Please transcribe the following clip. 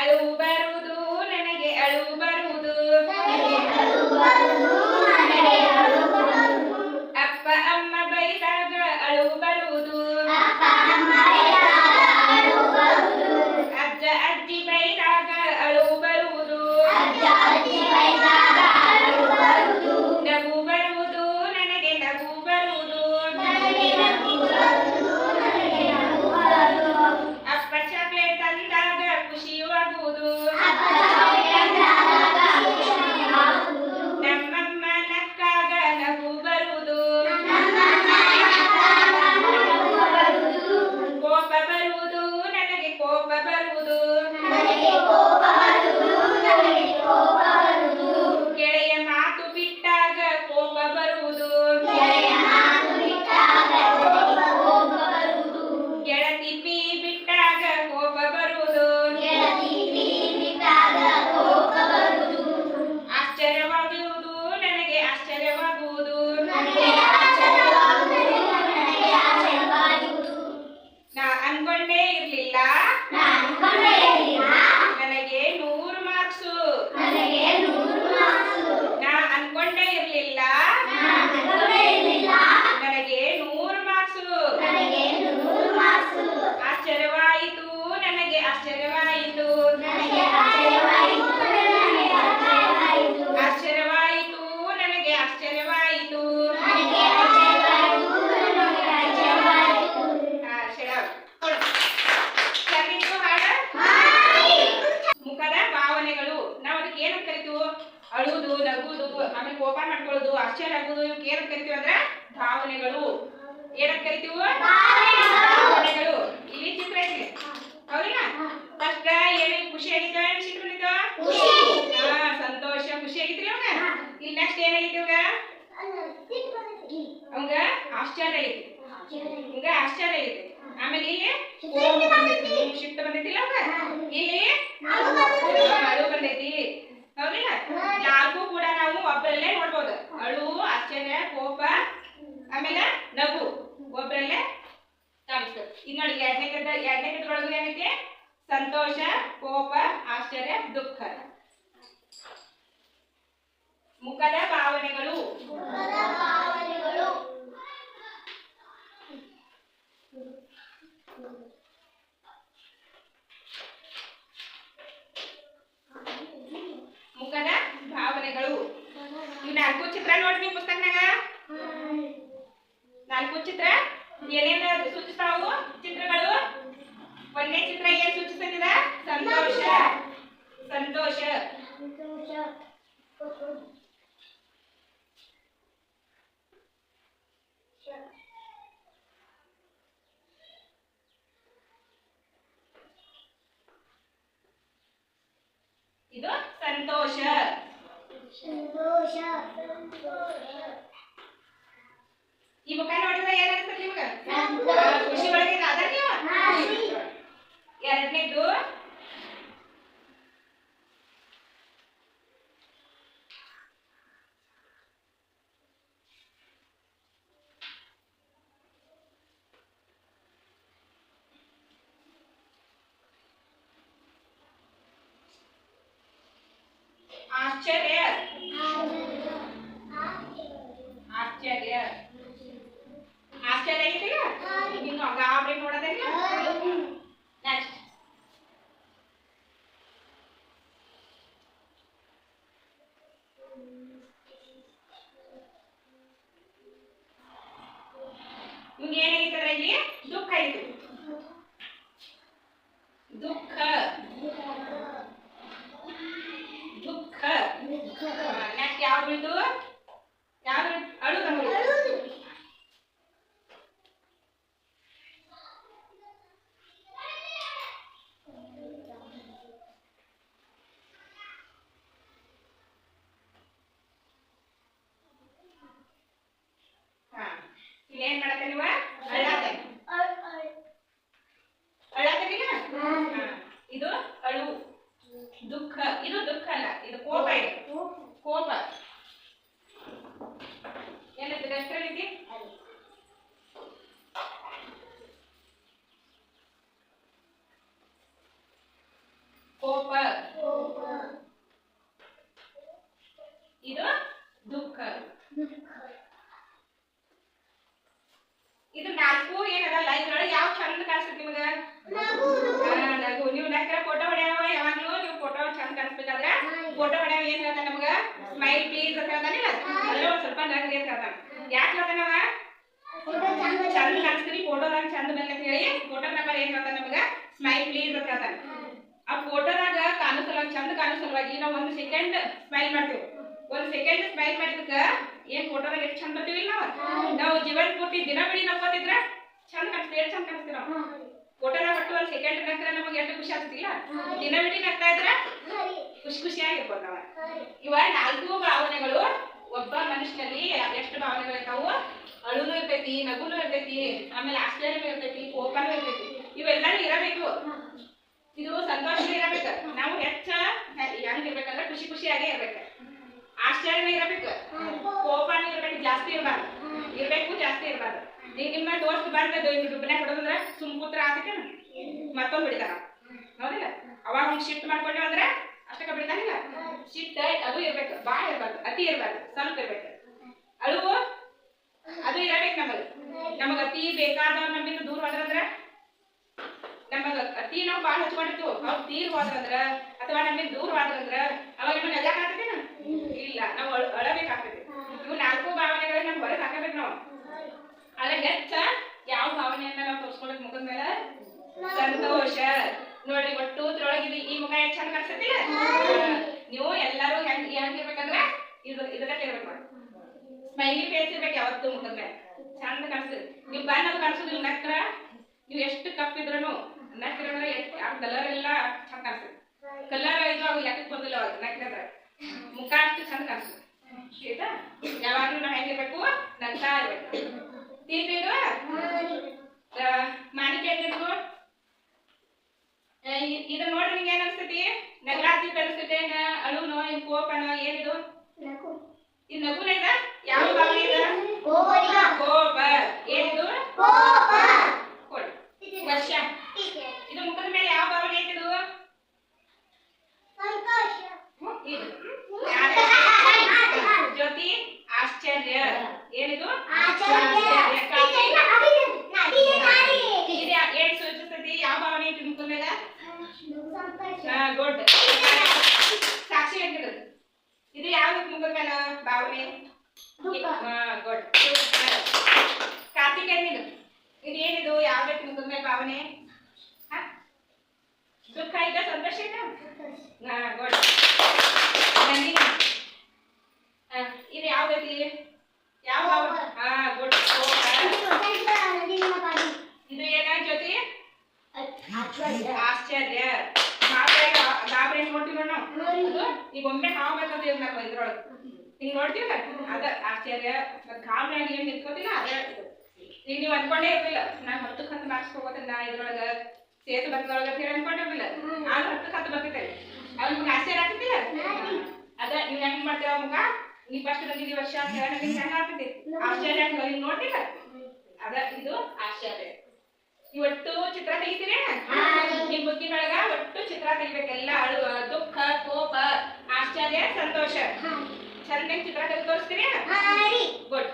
ಅಳು ಬರುವುದು ನನಗೆ ಅಳು ಬರುವುದು. ಆಶ್ಚರ್ಯ ಆಗುವುದು ಇವಕ್ಕೆ ಏನಂತ ಕರಿತೀವಿ ಅಂದ್ರೆ ಭಾವನೆಗಳು. ಏನಂತ ಕರಿತೀವಿ? ಭಾವನೆಗಳು. ಇಲ್ಲಿ ಚಿತ್ರ ಐತಿ ಹೌದಿಲ್ಲ? ಫಸ್ಟ್ ಏನು ಖುಷಿ ಆಗಿತ್ತು ಏನು ಚಿತ್ರ ಹಾ ಸಂತೋಷ ಖುಷಿ ಆಗಿತ್ರಿ ಅವಾಗ ಇಲ್ಲಿ ನೆಕ್ಸ್ಟ್ ಏನಾಗಿತ್ತು ಇವಾಗ? ಅವಂಗ ಆಶ್ಚರ್ಯ ಐತಿ ಹಂಗ ಆಶ್ಚರ್ಯ ಐತಿ ಆಮೇಲೆ ಇಲ್ಲಿ ಹ್ಮ್, ಸಿಟ್ಟು ಬಂದೈತಿಲ್ಲ ಅವಾಗ ಇಲ್ಲಿ ಅಳು ಬಂದೈತಿ ಹೌದಿಲ್ಲ ನಾಲ್ಕು ಕೂಡ ನಾವು ಒಬ್ಬರಲ್ಲೇ ನೋಡ್ಬೋದು ಅಳು ಆಶ್ಚರ್ಯ ಕೋಪ ಆಮೇಲೆ ನಗು ಒಬ್ಬರಲ್ಲೇ ಕಾಣಿಸ್ತದೆ ಈಗ ನೋಡಿ ಎರಡನೇ ಎರಡನೇ ಏನೈತಿ? ಸಂತೋಷ, ಕೋಪ, ಆಶ್ಚರ್ಯ, ದುಃಖ. ಮುಖದ ಭಾವನೆಗಳು. ಮುಖದ ಭಾವನೆಗಳು. ಇವ್ ನಾಲ್ಕು ಚಿತ್ರ ನೋಡ್ರಿ ಪುಸ್ತಕನಾಗ. ನಾಲ್ಕು ಚಿತ್ರ. ಏನೇನು ಸೂಚಿಸ್ತಾವು ಚಿತ್ರಗಳು. ಒಂದನೇ ಚಿತ್ರ ಏನ್ ಸೂಚಿಸುತ್ತಿದೆ ಸಂತೋಷ. ಸಂತೋಷ. ಇದು ಸಂತೋಷ. ಸಂತೋಷ ಈ ಮುಖ ನೋಡಿದ್ರೆ ಏನ್ ಅನ್ಸ್ತದೆ ನಿಮ್ಗ ಖುಷಿ ಒಳಗೆ ಅದ ನೀವು ಎರಡನೇದು ಆಶ್ಚರ್ಯ ಆಶ್ಚರ್ಯ ಆಶ್ಚರ್ಯ ಐತಿಲ್ಲ ಹಿಂಗ ಗಾಬರಿ ನೋಡೋದಿಲ್ಲ ನೆಕ್ಸ್ಟ್ ನಿಮ್ಗೆ ಏನಾಗಿತ್ತು ಅದ್ರಲ್ಲಿ ದುಃಖ ಐತಿ ದುಃಖ ದುಃಖ ನೆಕ್ಸ್ಟ್ ಯಾವ್ದು ಬಿಡ್ತು? ಯಾವ್ದು ಅಳು ಇಲ್ಲೇನ್ ಮಾಡತ್ತೆ ನೀವ? ಇದು ಅಳು. ದುಃಖ. ಇದು ದುಃಖ ಅಲ್ಲ ಇದು ಕೋಪ ಇದೆ. ಕೋಪ ಏನಂತ ಎಷ್ಟರಲ್ಲಿ ಕೋಪ ಇದು ದುಃಖ ಇದು ನಾಲ್ಕು ಏನದ ಲೈನ್ ಒಳಗೆ ಯಾವ ಚಂದ ಕಾಣಿಸ್ತೈತಿ ನಿಮಗ ಹಾ, ನಗು ನೀವು ನಕ್ರ ಫೋಟೋ ಹೊಡ್ಯಾವ ಯಾವಾಗ್ಲೂ ನೀವು ಫೋಟೋ ಚಂದ ಕಾಣಿಸ್ಬೇಕಾದ್ರೆ ಫೋಟೋ ಹೊಡ್ಯಾವ ಏನ್ ಹೇಳ್ತಾನ ನಮಗ ಸ್ಮೈಲ್ ಪ್ಲೀಸ್ ಅಂತ ಸ್ವಲ್ಪ ನಗ್ರಿ ಅಂತ ಹೇಳ್ತಾನ ಯಾಕೆ ಹೇಳ್ತಾನವ ಚಂದ ಕಾಣಿಸ್ತೀರಿ ಫೋಟೋದಾಗ ಚಂದ ಬಂದ ಅಂತ ಹೇಳಿ ನಂಬರ್ ಏನ್ ಹೇಳ್ತಾನ ನಮಗ? ಸ್ಮೈಲ್ ಪ್ಲೀಸ್ ಅಂತ ಹೇಳ್ತಾನ ಆ ಫೋಟೋದಾಗ ಕಾಣಿಸಲ್ವಾಗಿ ಚಂದ ಕಾಣಿಸಲ್ವಾಗಿ ನಾವು ಒಂದು ಸೆಕೆಂಡ್ ಸ್ಮೈಲ್ ಮಾಡ್ತೀವಿ. ಒಂದ್ ಸೆಕೆಂಡ್ ಸ್ಮೈಲ್ ಮಾಡಿದಕ್ಕ ಏನ್ ಫೋಟೋದಾಗ ಎಷ್ಟು ಚಂದ ಬರ್ತೀವಿ ನಾವು ನಾವು ಜೀವನ ಪೂರ್ತಿ ದಿನ ಬಿಡಿ ನಕ್ಕೋತಿದ್ರ ಚಂದ ಕಾಣಿಸ್ತೀವಿ ಎಷ್ಟು ಚಂದ ಕಾಣಿಸ್ತೀವಿ ನಾವು ಕೊಟ್ಟು ಒಂದ್ ಸೆಕೆಂಡ್ ನಂತರ ನಮಗೆ ಎಷ್ಟು ಖುಷಿ ಆಗ್ತಿಲ್ಲ ದಿನ ಬಿಡಿ ನಗ್ತಾ ಇದ್ರ ಖುಷಿ ಖುಷಿಯಾಗಿರ್ಬೋದು ನಾವ ಇವ ನಾಲ್ಕು ಭಾವನೆಗಳು ಒಬ್ಬ ಮನುಷ್ಯನಲ್ಲಿ ಎಷ್ಟು ಭಾವನೆಗಳು ಇರ್ತಾವು ಅಳುನು ಇರ್ತೈತಿ ನಗುನು ಇರ್ತೈತಿ ಆಮೇಲೆ ಆಶ್ಚರ್ಯನೂ ಇರ್ತೈತಿ ಕೋಪನೂ ಇರ್ತೈತಿ. ಇವೆಲ್ಲನೂ ಇರಬೇಕು. ಇದು ಸಂತೋಷ ಇರಬೇಕು. ನಾವು ಹೆಚ್ಚ ಹೆಂಗ್ ಇರ್ಬೇಕಂದ್ರೆ ಖುಷಿ ಖುಷಿಯಾಗೇ ಇರ್ಬೇಕು. ಆಶ್ಚರ್ಯನೂ ಇರಬೇಕು. ಕೋಪನೂ ಇರ್ಬೇಕು ಜಾಸ್ತಿ ಇರಬಾರ್ದು. ಇರ್ಬೇಕು ಜಾಸ್ತಿ ಇರಬಾರ್ದು. ಈಗ ನಿಮ್ಮ ದೋಸ್ತ್ ಬಂದ ಡುಬ್ಬನೆ ಹೊಡೆದಂದ್ರೆ ಸುಮ್ ಕೂತ್ರ ಆತೈತೆ ಮತ್ತೊಂದು ಬಿಡ್ತಾನ ಹೌದಿಲ್ಲ? ಅವಾಗ ಹಿಂಗ್ ಶಿಫ್ಟ್ ಮಾಡ್ಕೊಂಡೆ ಅಂದ್ರೆ ಅಷ್ಟಕ್ಕೆ ಬಿಡ್ತಾನಿಲ್ಲ ಶಿಫ್ಟ್ ಅದು ಇರ್ಬೇಕು. ಬಾಳ ಇರ್ಬಾರ್ದು, ಅತಿ ಇರ್ಬಾರ್ದು, ಸ್ವಲ್ಪ ಇರ್ಬೇಕು. ಅಳುವು, ಅದು ಇರಬೇಕು ನಮಗ. ನಮಗ ಅತಿ ಬೇಕಾದ ನಮ್ಮಿಂದ ದೂರ ಹೋದ್ರಂದ್ರ ನಮಗ ಅತಿ ನಾವು ಬಾಳ ಹಚ್ಕೊಂಡಿರ್ತೀವಿ, ಅವ್ರು ತೀರ್ ಹೋದ್ರಂದ್ರ ಅಥವಾ ನಮ್ಮಿಂದ ದೂರ ಹೋದ್ರಂದ್ರ ಅವಾಗ ನಮಗೆ ಎಲ್ಲ ಆಗ್ತೈತೇನ? ಇಲ್ಲ, ನಾವು ಅಳ, ಅಳಬೇಕಾಗ್ತೈತಿ. ಇವು ನಾಲ್ಕು ಭಾವನೆಗಳನ್ನ ನಮ್ಗೆ ಹೊರಗೆ ಹಾಕಬೇಕು ನಾವು. ಅದ್ರ ಹೆಚ್ಚ? ಯಾವ ಭಾವನೆಯನ್ನ ನಾವು ತೋರಿಸ್ಕೊಳಕ್ ಮುಖದ ಮೇಲೆ? ಸಂತೋಷ. ನೋಡ್ರಿ ಒಟ್ಟು ಇದ್ರೊಳಗೆ ಇದು ಈ ಮುಖ ಎಷ್ಟು ಚಂದ ಕಾಣಿಸ್ತೈತಿಲ್ಲ ನೀವು ಎಲ್ಲರೂ ಹೆಂಗ್ ಹೆಂಗ್ ಇರ್ಬೇಕಂದ್ರ ಇದು ಇದಕ್ಕೆ ಇರ್ಬೇಕು ಸ್ಮೈಲಿ ಫೇಸ್ ಇರ್ಬೇಕು ಯಾವತ್ತು ಮುಖದ ಮೇಲೆ. ಚಂದ ಕಾಣಿಸ್ತದೆ. ನೀವು ಬಣ್ಣ ಅದು ಕಾಣಿಸೋದಿಲ್ಲ ನಕ್ರ? ನೀವು ಎಷ್ಟು ಕಪ್ ಇದ್ರು ಎಷ್ಟು ಆ ಕಲರ್ ಎಲ್ಲ ಚಂದ ಕಾಣಿಸ್ತದೆ. ಕಲರ್ ಇದು ಅವು ಯಾಕೆ ಬಂದಿಲ್ಲ ಅವಾಗ ನಕ್ರ ಮುಖ ಅಷ್ಟು ಚಂದ ಕಾಣಿಸ್ತದೆ. ಆಯ್ತಾ? ಯಾವಾಗ್ಲೂ ನಾವು ಹೆಂಗಿರ್ಬೇಕು ನಗ್ತಾ ಇರ್ಬೇಕು. ತಿಂದು ಇದು ನೋಡ್ರಿ ನಿಂಗೆ ಏನ್ ಅನ್ಸ್ತೈತಿ? ನಗರಾತಿ ಕಲಿಸ್ತೈತೆ ಅಳುನೋ ಏನ್ ಕೋಪನೋ ಏನಿದು ಇದು? ನಗುನ ಇದ? ಯಾವ ಭಾವನೆ ಇದ? ಕೋಪ ಏನಿದು ವರ್ಷ. ಇದು ಮುಖದ ಮೇಲೆ ಯಾವ ಭಾವನೆ? ಜ್ಯೋತಿ ಆಶ್ಚರ್ಯ. ಏನಿದು? ಕಾಕಿ. ಇದು ಯಾ- ಏನ್ ಸೂಚಿಸ್ತೈತಿ ಯಾವ ಭಾವನೆ ಐತಿ ಮುಖದ ಮೇಲೆ ಗುಡ್ ಸಾಕ್ಷಿ ಹೇಳ್ತಿದ್ರು ಇದು ಯಾವ್ದು ಮುಖದ ಮೇಲೆ ಭಾವನೆ ಗುಡ್ ಕಾರ್ತಿಕ್ ಏನಿದು ಇದು ಏನಿದು ಯಾವ ರೀತಿ ಮುಖದ ಮೇಲೆ ಭಾವನೆ ಹ? ದುಃಖ ಇದೆ ಸಂತೋಷ ಇದೆ ಹಾ ಗುಡ್ ನಂದಿನಿ ಹ, ಇದು ಯಾವ್ದೈತಿ ಯಾವ ಭಾವನೆ ಹಾ ಗುಡ್ ಇದು ಏನ ಜ್ಯೋತಿ ಆಶ್ಚರ್ಯ ಮಾತಾಡ ಗಾಬರಿ ನೋಡ್ತೀವಿ ನಾವು ಈಗ ಒಮ್ಮೆ ಹಾವು ಬರ್ತದೆ ಇರ್ಬೇಕು ಇದ್ರೊಳಗೆ? ಹಿಂಗ್ ನೋಡ್ತೀವಲ್ಲ ಅದ ಆಶ್ಚರ್ಯ. ಮತ್ತ್ ಗಾಬರಿಯಾಗಿ ಏನ್ ನಿಂತ್ಕೋತಿಲ್ಲ? ಅದೇ. ಈಗ ನೀವ್ ಅನ್ಕೊಂಡೇ ಇರ್ಲಿಲ್ಲ ನಾ ಹತ್ತಕ್ಕೆ ಹತ್ತು ಮಾರ್ಕ್ಸ್ ನಾ ಇದ್ರೊಳಗ. ಸೇತು ಬರ್ತದೊಳಗ ಅಂತ ಹೇಳಿ ಅನ್ಕೊಂಡಿರ್ಲಿಲ್ಲ ಆಗ ಹತ್ತಕ್ಕೆ ಹತ್ತು ಬರ್ತಿದ್ದೆ ಅವ್ರ ನಿಮ್ಗೆ ಆಶ್ಚರ್ಯ ಆಗ್ತಿಲ್ಲ ಅದ, ನೀವ್ ಹೆಂಗ್ ಮಾಡ್ತೀರ ಮುಖ ನೀ ಫಸ್ಟ್ ಬಂದಿದ್ದೀವಿ ವರ್ಷ ಅಂತ ಹೇಳಿ ಹೆಂಗ್ ಆಗ್ತೈತಿ ಆಶ್ಚರ್ಯ ಹಿಂಗ್ ನೋಡ್ತಿಲ್ಲ ಅದ, ಇದು ಆಶ್ಚರ್ಯ. ಒಟ್ಟು ಚಿತ್ರ ತೆಗಿತೀರಿ ನಿಮ್ ಬುಕ್ಕಿನೊಳಗ ಒಟ್ಟು ಚಿತ್ರ ತೆಗಿಬೇಕೆಲ್ಲ ಅಳುವ ದುಃಖ ಕೋಪ ಆಶ್ಚರ್ಯ ಸಂತೋಷ. ಚಂದ ಚಿತ್ರ ತೆಗೆದು ತೋರಿಸ್ತೀರಿ? ಗುಡ್